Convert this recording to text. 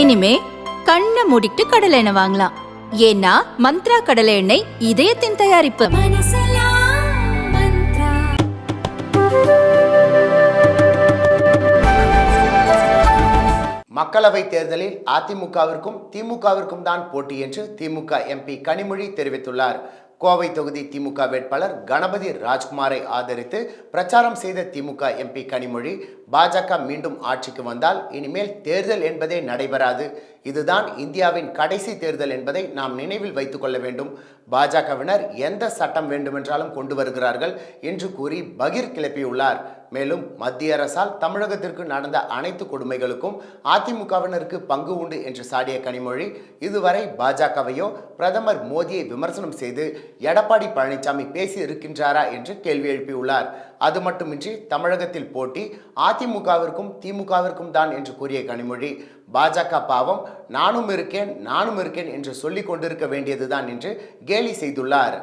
இனிமே கண்ணை மூடிட்டு கடலை எண்ணெய் வாங்கலாம். ஏன்னா மந்த்ரா கடலை எண்ணெய் இதயத்தின் தயாரிப்பு. மக்களவைத் தேர்தலில் அதிமுகவிற்கும் திமுகவிற்கும் தான் போட்டி என்று திமுக எம்பி கனிமொழி தெரிவித்துள்ளார். கோவை தொகுதி திமுக வேட்பாளர் கணபதி ராஜ்குமாரை ஆதரித்து பிரச்சாரம் செய்த திமுக எம்பி கனிமொழி பாஜக மீண்டும் ஆட்சிக்கு வந்தால் இனிமேல் தேர்தல் என்பதே நடைபெறாது. இதுதான் இந்தியாவின் கடைசி தேர்தல் என்பதை நாம் நினைவில் வைத்துக் கொள்ள வேண்டும். பாஜகவினர் எந்த சட்டம் வேண்டுமென்றாலும் கொண்டு வருகிறார்கள் என்று கூறி பகிர் கிளப்பியுள்ளார் மேலும் மத்திய அரசால் தமிழகத்திற்கு நடந்த அனைத்து கொடுமைகளுக்கும் அதிமுகவினருக்கு பங்கு உண்டு என்று சாடிய கனிமொழி இதுவரை பாஜகவையோ பிரதமர் மோடியை விமர்சனம் செய்து எடப்பாடி பழனிசாமி பேசி இருக்கின்றாரா என்று கேள்வி எழுப்பியுள்ளார். அது மட்டுமின்றி தமிழகத்தில் போட்டி அதிமுகவிற்கும் திமுகவிற்கும் தான் என்று கூறிய கனிமொழி பாஜக பாவம் நானும் இருக்கேன் நானும் இருக்கேன் என்று சொல்லிக் கொண்டிருக்க வேண்டியதுதான் என்று கேலி செய்துள்ளார்.